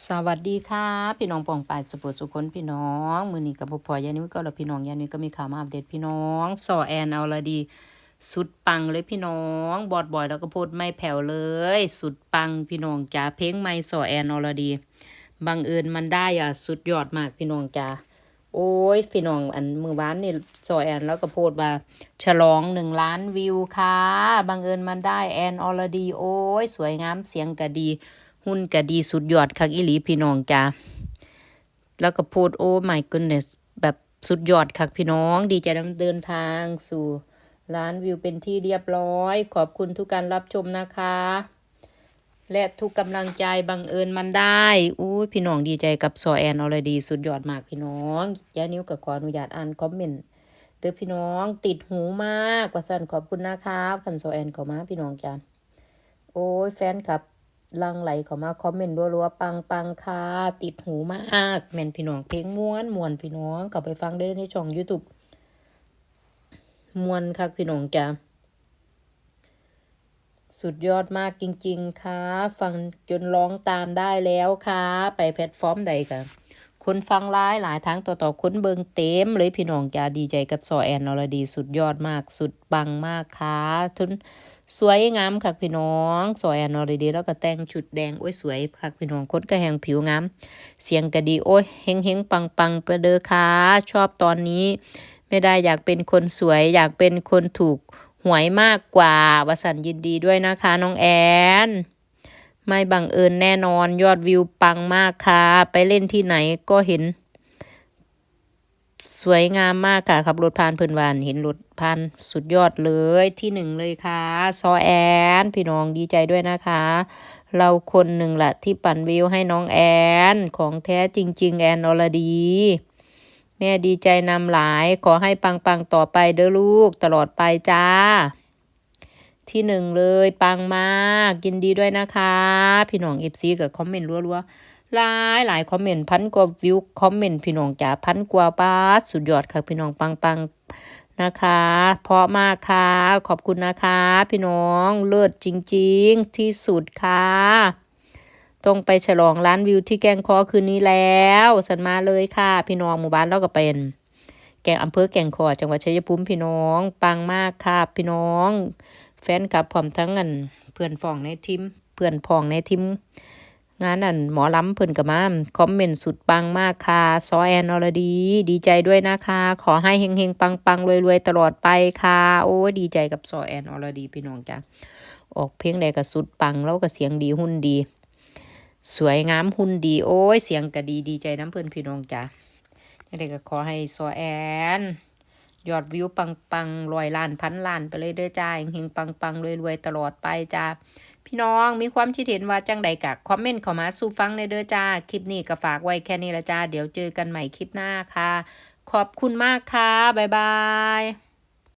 สวัสดีค่ะพี่น้องปองปายสุปสุคนพี่น้องมือนี้กับพอๆยานิ้วก็แล้วพี่น้องยานิ้วก็มีข่าวมาอัปเดตพี่น้องสอแอนเอาละดี สุดปังเลยพี่น้อง บอดบอยแล้วก็พูดไม่แผ่วเลย สุดปังพี่น้องจ้าเพลงไม่สอแอนเอาละดีบังเอิญมันได้อะสุดยอดมากพี่น้องจ้าโอ้ยพี่น้องอันมือวานนี่สอแอนแล้วก็พูดว่า ฉลองหนึ่งล้านวิวค่ะบังเอิญมันได้แอนออลดี โอ้ยสวยงามเสียงก็ดี หุ่นก็ดีสุดยอดคักอีหลีพี่น้องจ้าแล้วก็พูดโอ้ my goodness แบบสุดยอดคักพี่น้อง ดีใจนำเดินทางสู่ล้านวิวเป็นที่เรียบร้อย ขอบคุณทุกการรับชมนะคะ และทุกกำลังใจบังเอิญมันได้อู้ยพี่น้องดีใจกับซอแอนออลดี สุดยอดมากพี่น้องยานิ้วกับขออนุญาตอ่านคอมเมนต์เด้อพี่น้องติดหูมากกว่าสั่นขอบคุณนะครับคันซอแอนข้ามาพี่น้องจ้าโอ้ยแฟนคลับ ลังไหลเข้ามาคอมเมนต์รัวๆปังปังค่ะ ติดหูมากแม่นพี่น้องเพลงม้วนม้วนพี่น้องกลับไปฟังได้ในช่อง YouTube ม้วนคักพี่น้องจ้าสุดยอดมากจริง ๆค่ะ ฟังจนร้องตามได้แล้วค่ะ ไปแพลตฟอร์มใดค่ะ คนฟังหลายหลายทั้งต่อต่อคนเบิงเต็มเลยพี่น้องจ้าดีใจกับซอแอนอรดีสุดยอดมากสุดปังมากค่ะทุนสวยงามค่ะพี่น้องซอแอนอรดี แล้วก็แต่งชุดแดงโอ้ยสวยค่ะพี่น้องคนก็แหงผิวงามเสียงก็ดีโอ้ยเฮงเฮงปังปังไปเด้อค่ะชอบตอนนี้ ไม่ได้อยากเป็นคนสวยอยากเป็นคนถูกหวยมากกว่าวสันยินดีด้วยนะคะน้องแอน ไม่บังเอิญแน่นอนยอดวิวปังมากค่ะ ไปเล่นที่ไหนก็เห็น สวยงามมากค่ะขับรถผ่านเพิ่นวานเห็นรถผ่านสุดยอดเลยที่หนึ่งเลยค่ะ ซอแอนพี่น้องดีใจด้วยนะคะ เราคนหนึ่งละที่ปั่นวิวให้น้องแอน ของแท้จริง ๆ แอนอรดีแม่ดีใจนำหลายขอให้ปังๆต่อไปเด้อลูกตลอดไปจ้า ที่หนึ่งเลย ปังมากยินดีด้วยนะคะ พี่น้องเอฟซีกับคอมเมนต์รัวๆหลายหลายคอมเมนต์พันกว่าวิวคอมเมนต์พี่น้องจ๋าพันกว่าบาทสุดยอดค่ะพี่น้องปังๆนะคะ เพราะมากค่ะ ขอบคุณนะคะ พี่น้องเลิศจริง ๆ ที่สุดค่ะต้องไปฉลองล้านวิวที่แกงคอคืนนี้แล้ว สันมาเลยค่ะ พี่น้องหมู่บ้านเราก็เป็น แกงอำเภอแกงคอจังหวัดชัยภูมิพี่น้อง ปังมากค่ะพี่น้อง แฟนคลับพร้อมทั้งอันเพื่อนฟ้องในทีมเพื่อนพ้องในทีมงานอันหมอลำเพิ่นก็มาคอมเมนต์สุดปังมากค่ะซอแอนอรดี ดีใจด้วยนะคะ ขอให้เฮงๆ ปังๆรวยๆ ตลอดไปค่ะ โอ้ดีใจกับซอแอนอรดีพี่น้องจ้ะออกเพลงใดก็สุดปังแล้วก็เสียงดีหุ่นดี สวยงามหุ่นดี โอ้ยเสียงก็ดีดีใจน้ำเพื่อนพี่น้องจ้ะยังไงก็ขอให้ซอแอน ยอดวิวปังปังรอยล้านพันล้านไปเลยเด้อจ้าเฮงปังปังรวยรวยตลอดไปจ้าพี่น้องมีความคิดเห็นว่าจังใดกะคอมเมนต์เข้ามาสู่ฟังในเด้อจ้าคลิปนี้ก็ฝากไว้แค่นี้ละจ้าเดี๋ยวเจอกันใหม่คลิปหน้าค่ะ ขอบคุณมากค่ะบ๊ายบาย